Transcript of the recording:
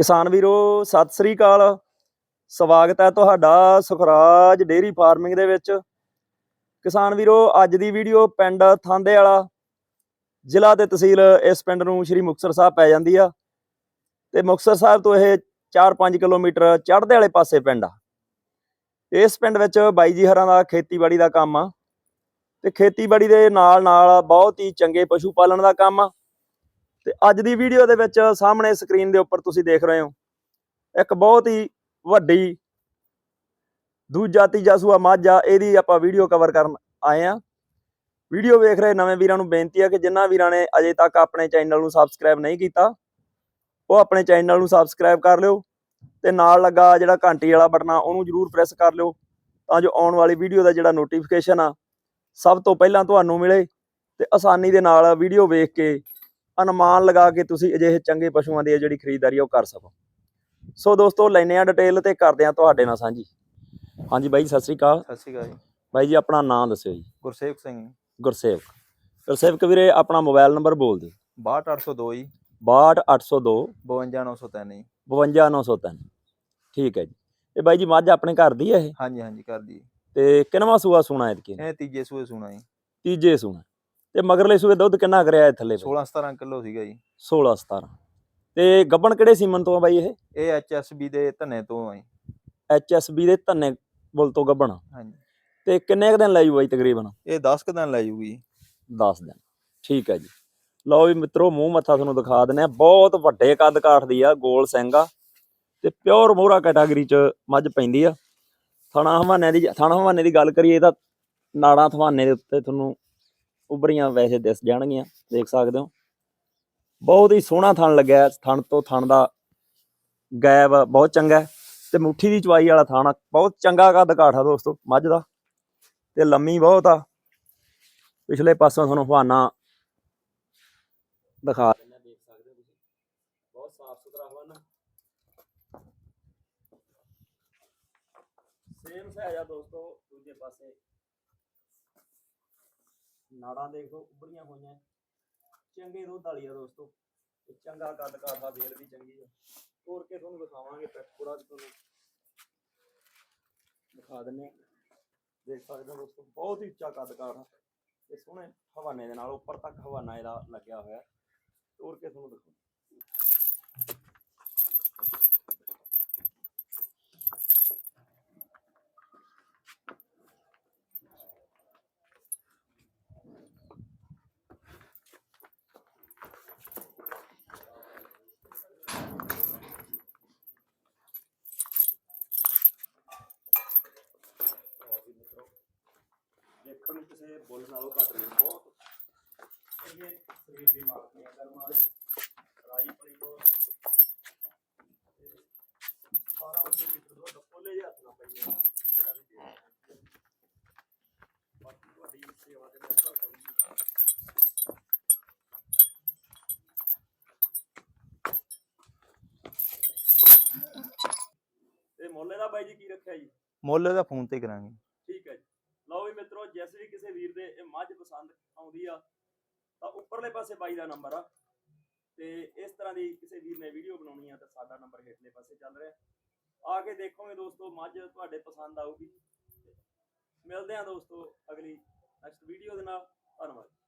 ਕਿਸਾਨ ਵੀਰੋ, ਸਤਿ ਸ੍ਰੀ ਅਕਾਲ। ਸਵਾਗਤ ਹੈ ਤੁਹਾਡਾ ਸੁਖਰਾਜ ਡੇਰੀ ਫਾਰਮਿੰਗ ਦੇ ਵਿੱਚ। ਕਿਸਾਨ ਵੀਰੋ, ਅੱਜ ਦੀ ਵੀਡੀਓ ਪਿੰਡ ਥਾਂਦੇ ਵਾਲਾ ਜ਼ਿਲ੍ਹਾ ਤੇ ਤਹਿਸੀਲ ਇਸ ਪਿੰਡ ਨੂੰ ਸ਼੍ਰੀ ਮੁਕਤਸਰ ਸਾਹਿਬ ਪੈ ਜਾਂਦੀ ਆ। ਤੇ ਮੁਕਤਸਰ ਸਾਹਿਬ ਤੋਂ ਇਹ 4-5 ਕਿਲੋਮੀਟਰ ਚੜ੍ਹਦੇ ਵਾਲੇ ਪਾਸੇ ਪਿੰਡ ਆ। ਇਸ ਪਿੰਡ ਵਿੱਚ ਬਾਈ ਜੀ ਹਰਾਂ ਦਾ ਖੇਤੀਬਾੜੀ ਦਾ ਕੰਮ ਆ। ਤੇ ਖੇਤੀਬਾੜੀ ਦੇ ਨਾਲ ਨਾਲ ਬਹੁਤ ਹੀ ਚੰਗੇ ਪਸ਼ੂ ਪਾਲਣ ਦਾ ਕੰਮ ਆ। ਤੇ ਅੱਜ ਦੀ ਵੀਡੀਓ ਦੇ ਵਿੱਚ ਸਾਹਮਣੇ ਸਕਰੀਨ ਦੇ ਉੱਪਰ ਤੁਸੀਂ ਦੇਖ ਰਹੇ ਹੋ, ਇੱਕ ਬਹੁਤ ਹੀ ਵੱਡੀ ਦੂਜਾ ਤੀਜਾ ਸੂਆ ਮੱਝ ਆ ਇਹਦੀ ਆਪਾਂ ਵੀਡੀਓ ਕਵਰ ਕਰਨ ਆਏ ਆ ਵੀਡੀਓ ਵੇਖ ਰਹੇ ਨਵੇਂ ਵੀਰਾਂ ਨੂੰ ਬੇਨਤੀ ਆ ਕਿ ਜਿਨ੍ਹਾਂ ਵੀਰਾਂ ਨੇ ਅਜੇ ਤੱਕ ਆਪਣੇ ਚੈਨਲ ਨੂੰ ਸਬਸਕ੍ਰਾਈਬ ਨਹੀਂ ਕੀਤਾ, ਉਹ ਆਪਣੇ ਚੈਨਲ ਨੂੰ ਸਬਸਕ੍ਰਾਈਬ ਕਰ ਲਿਓ ਤੇ ਨਾਲ ਲੱਗਾ ਜਿਹੜਾ ਘੰਟੀ ਵਾਲਾ ਬਟਨ ਆ, ਉਹਨੂੰ ਜਰੂਰ ਪ੍ਰੈਸ ਕਰ ਲਿਓ ਤਾਂ ਜੋ ਆਉਣ ਵਾਲੀ ਵੀਡੀਓ ਦਾ ਜਿਹੜਾ ਨੋਟੀਫਿਕੇਸ਼ਨ ਆ, ਸਭ ਤੋਂ ਪਹਿਲਾਂ ਤੁਹਾਨੂੰ ਮਿਲੇ ਤੇ ਆਸਾਨੀ ਦੇ ਨਾਲ ਵੀਡੀਓ ਵੇਖ ਕੇ ਅਨੁਮਾਨ ਲਗਾ ਕੇ ਤੁਸੀਂ ਅਜਿਹੇ ਚੰਗੇ ਪਸ਼ੂਆਂ ਦੀ ਜਿਹੜੀ ਖਰੀਦਦਾਰੀ ਉਹ ਕਰ ਸਕੋ। ਸੋ ਦੋਸਤੋ ਲੈਨੇ ਆ ਡਿਟੇਲ ਤੇ ਕਰਦੇ ਆ ਤੁਹਾਡੇ ਨਾਲ ਸਾਂਝੀ। ਹਾਂਜੀ ਬਾਈ ਜੀ, ਸਤਿ ਸ੍ਰੀ ਅਕਾਲ। ਸਤਿ ਸ਼੍ਰੀ ਅਕਾਲ ਜੀ। ਬਾਈ ਜੀ ਆਪਣਾ ਨਾਮ ਦੱਸਿਓ ਜੀ। ਗੁਰਸੇਵਕ ਸਿੰਘ ਗੁਰਸੇਵਕ। ਗੁਰਸੇਵਕ ਵੀਰੇ ਆਪਣਾ ਮੋਬਾਈਲ ਨੰਬਰ ਬੋਲ ਦਿਓ। 62802 ਜੀ। 62802 52903 ਜੀ। 52903 ਠੀਕ ਹੈ ਜੀ। ਇਹ ਬਾਈ ਜੀ ਮੱਝ ਆਪਣੇ ਘਰ ਦੀ ਹੈ ਇਹ? ਹਾਂਜੀ ਹਾਂਜੀ ਕਰ ਦੀ। ਤੇ ਕਿੰਨਵਾਂ ਸੂਆ ਸੂਣਾ ਐਤਕੀ ਇਹ ਤੀਜੇ ਸੂਏ ਸੁਣਾ ਜੀ। ਤੀਜੇ ਸੂਣਾ। ਤੇ ਮਗਰਲੇ ਸੂਏ ਦੁੱਧ ਕਿੰਨਾ ਕਰਿਆ ਇਹ ਥੱਲੇ 16 17 ਕਿਲੋ ਸੀਗਾ ਜੀ। 16 17 ਤੇ ਗੱਬਣ ਕਿਹੜੇ ਸੀਮਨ ਤੋਂ ਆ ਬਾਈ ਇਹ? ਇਹ ਐਚਐਸਬੀ ਦੇ ਧੰਨੇ ਤੋਂ ਆ ਜੀ। ਐਚਐਸਬੀ ਦੇ ਧੰਨੇ ਬੁੱਲ ਤੋਂ ਗੱਬਣ। ਹਾਂਜੀ। ਤੇ ਕਿੰਨੇ ਕੁ ਦਿਨ ਲੈ ਜੂ ਬਾਈ ਤਕਰੀਬਨ? ਇਹ 10 ਕੁ ਦਿਨ ਲੈ ਜੂਗੀ 10 ਦਿਨ। ਠੀਕ ਹੈ ਜੀ। ਲਓ ਵੀ ਮਿੱਤਰੋ ਮੂੰਹ ਮੱਥਾ ਤੁਹਾਨੂੰ ਦਿਖਾ ਦਿੰਨੇ ਆ ਬਹੁਤ ਵੱਡੇ ਕੱਦ ਕਾਠ ਦੀ ਆ ਗੋਲ ਸਿੰਘ ਆ। ਤੇ ਪਿਓਰ ਮੋਹਰਾ ਕੈਟਾਗਰੀ ਚ ਮੱਝ ਪੈਂਦੀ ਆ। ਥਣਾ ਹਵਾਨੇ ਦੀ ਥਣਾ ਹਵਾਨੇ ਦੀ ਗੱਲ ਕਰੀਏ ਤਾਂ ਨਾੜਾਂ ਥਵਾਨੇ ਦੇ ਉੱਤੇ ਤੁਹਾਨੂੰ ਉਭਰੀਆਂ ਵੈਸੇ ਦਿਸ ਜਾਣਗੀਆਂ, ਦੇਖ ਸਕਦੇ ਹੋ। ਬਹੁਤ ਹੀ ਸੋਹਣਾ ਥਣ ਲੱਗਿਆ ਥਣ ਤੋਂ, ਥਣ ਦਾ ਗੈਬ ਬਹੁਤ ਚੰਗਾ ਤੇ ਮੁੱਠੀ ਦੀ ਚਵਾਈ ਵਾਲਾ ਥਣ ਬਹੁਤ ਚੰਗਾ ਕੱਦ ਕਾਠ ਦੋਸਤੋ, ਮੱਝ ਦਾ। ਤੇ ਲੰਮੀ ਬਹੁਤ ਆ। ਪਿਛਲੇ ਪਾਸੋਂ ਤੁਹਾਨੂੰ ਹਵਾਨਾ ਦਿਖਾ ਦਿੰਦੇ ਦੇਖ ਸਕਦੇ ਹੋ ਤੁਸੀਂ। ਬਹੁਤ ਸਾਫ਼ ਸੁਥਰਾ ਹਵਾਨਾ ਸੇਮ ਸਹਿਜਾ ਦੋਸਤੋ, ਦੂਜੇ ਪਾਸੇ ਨਾੜਾਂ ਦੇਖੋ, ਉੱਭਰੀਆਂ ਹੋਈਆਂ। ਚੰਗੇ ਦੁੱਧ ਵਾਲੀ ਆ ਦੋਸਤੋ। ਤੇ ਚੰਗਾ ਕੱਦ ਕਾਠਾ ਵੇਲ ਵੀ ਚੰਗੀ ਆ। ਤੋੜ ਕੇ ਤੁਹਾਨੂੰ ਦਿਖਾਵਾਂਗੇ ਪੈਕਪੂਰਾ ਵੀ ਤੁਹਾਨੂੰ। ਦਿਖਾ ਦਿੰਨੇ ਦੇਖ ਸਕਦੇ ਹੋ ਦੋਸਤੋ, ਬਹੁਤ ਹੀ ਉੱਚਾ ਕੱਦ ਕਾਠ ਤੇ ਸੋਹਣੇ ਹਵਾਨੇ ਦੇ ਨਾਲ, ਉੱਪਰ ਤੱਕ ਹਵਾਨਾ ਇਹਦਾ ਲੱਗਿਆ ਹੋਇਆ। ਤੋੜ ਕੇ ਤੁਹਾਨੂੰ ਦਿਖਾਉਂਦਾ ਦੇਖਣ ਨੂੰ ਕਿਸੇ ਬੁੱਲ ਨਾਲੋਂ ਘੱਟ ਨਹੀਂ ਬਹੁਤ। ਇਹ ਸਰੀਰ ਦੀ ਮਾਲਕੀ ਹੈ ਕਰਮ ਵਾਲੀ। ਰਾਜੀ ਪੜੀ ਤੋਂ ਤੇ 12 19 ਲੀਟਰ ਦੁੱਧ ਖੋਲੇ ਜਿਹੇ ਹੱਥ ਨਾਲ ਪਈ ਹੈ ਜਿਹੜਾ ਵੀ ਦੇ ਦਿੰਦੇ ਹਾਂ। ਬਾਕੀ ਤੁਹਾਡੀ ਸੇਵਾ ਦੇ ਨਾਲ ਘਰ ਕਰੂੰਗੀ ਤੇ ਮੁੱਲ ਇਹਦਾ ਬਾਈ ਜੀ ਕੀ ਰੱਖਿਆ ਜੀ? ਮੁੱਲ ਦਾ ਫੋਨ ਤੇ ਕਰਾਂਗੇ। ਠੀਕ ਹੈ ਜੀ। ਲਓ ਵੀ ਮਿੱਤਰੋ, ਜਿਸ ਵੀ ਕਿਸੇ ਵੀਰ ਦੇ ਇਹ ਮੱਝ ਪਸੰਦ ਆਉਂਦੀ ਆ, ਤਾਂ ਉੱਪਰਲੇ ਪਾਸੇ ਬਾਈ ਦਾ ਨੰਬਰ ਆ। ਤੇ ਇਸ ਤਰ੍ਹਾਂ ਦੀ ਕਿਸੇ ਵੀਰ ਨੇ ਵੀਡੀਓ ਬਣਾਉਣੀ ਆ, ਤਾਂ ਸਾਡਾ ਨੰਬਰ ਹੇਠਲੇ ਪਾਸੇ ਚੱਲ ਰਿਹਾ। ਆ ਕੇ ਦੇਖੋਗੇ ਦੋਸਤੋ, ਮੱਝ ਤੁਹਾਡੇ ਪਸੰਦ ਆਊਗੀ। ਮਿਲਦੇ ਆ ਦੋਸਤੋ ਅਗਲੀ ਨੈਕਸਟ ਵੀਡੀਓ ਦੇ ਨਾਲ। ਧੰਨਵਾਦ।